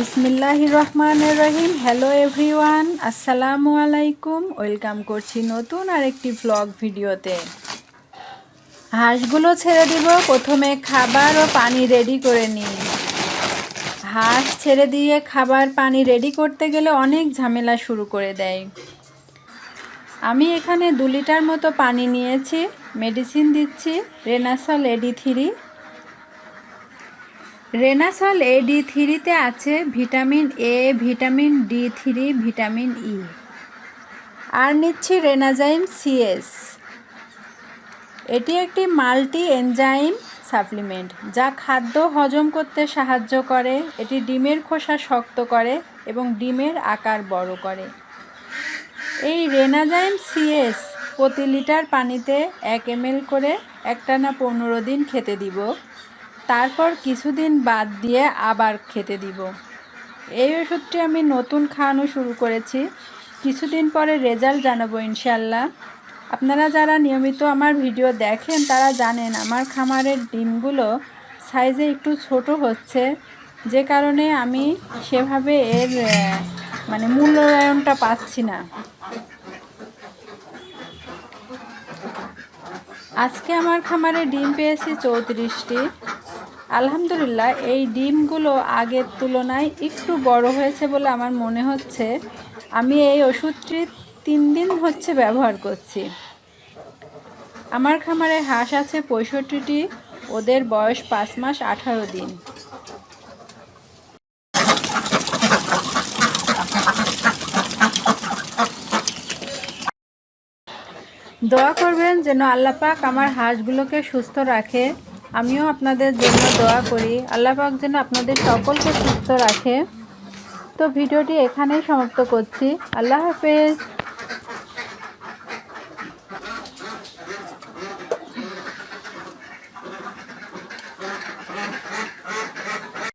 বিসমিল্লাহ রহমান রহিম। Hello everyone আসসালামু আলাইকুম। ওয়েলকাম করছি নতুন আরেকটি ব্লগ ভিডিওতে। হাঁসগুলো ছেড়ে দিব, প্রথমে খাবার ও পানি রেডি করে নিই। হাঁস ছেড়ে দিয়ে খাবার পানি রেডি করতে গেলে অনেক ঝামেলা শুরু করে দেয়। আমি এখানে দু লিটার মতো পানি নিয়েছি, মেডিসিন দিচ্ছি রেনাসল এডি থ্রি রেনাসল এ ডি থ্রিতে আছে vitamin A, vitamin D three, vitamin E. আর নিচ্ছি রেনাজাইম সিএস এটি একটি মাল্টি এনজাইম সাপ্লিমেন্ট, যা খাদ্য হজম করতে সাহায্য করে, এটি ডিমের খোসা শক্ত করে এবং ডিমের আকার বড় করে। এই রেনাজাইম সিএস প্রতি লিটার পানিতে এক এম করে একটানা পনেরো দিন খেতে দিব। তারপর কিছুদিন বাদ দিয়ে আবার খেতে দিব। এই ওষুধটি আমি নতুন খাওয়ানো শুরু করেছি। কিছুদিন পরে রেজাল্ট জানাব ইনশাল্লাহ আপনারা যারা নিয়মিত আমার ভিডিও দেখেন, তারা জানেন আমার খামারের ডিমগুলো সাইজে একটু ছোট হচ্ছে। যে কারণে আমি সেভাবে এর মানে মূল্যায়নটা পাচ্ছি না। আজকে আমার খামারে ডিম পেয়েছি চৌত্রিশটি। আলহামদুলিল্লাহ, এই ডিমগুলো আগের তুলনায় একটু বড় হয়েছে বলে আমার মনে হচ্ছে। আমি এই ওষুধটি তিন দিন হচ্ছে ব্যবহার করছি। আমার খামারে হাঁস আছে পঁয়ষট্টিটি, ওদের বয়স পাঁচ মাস আঠারো দিন। দোয়া করবেন যেন আল্লাহ পাক আমার হাঁসগুলোকে সুস্থ রাখে। আমিও আপনাদের জন্য দোয়া করি। আল্লাহ পাক যেন আপনাদের সকলকে সুস্থ রাখে। তো ভিডিওটি এখানেই সমাপ্ত করছি। আল্লাহ হাফেজ।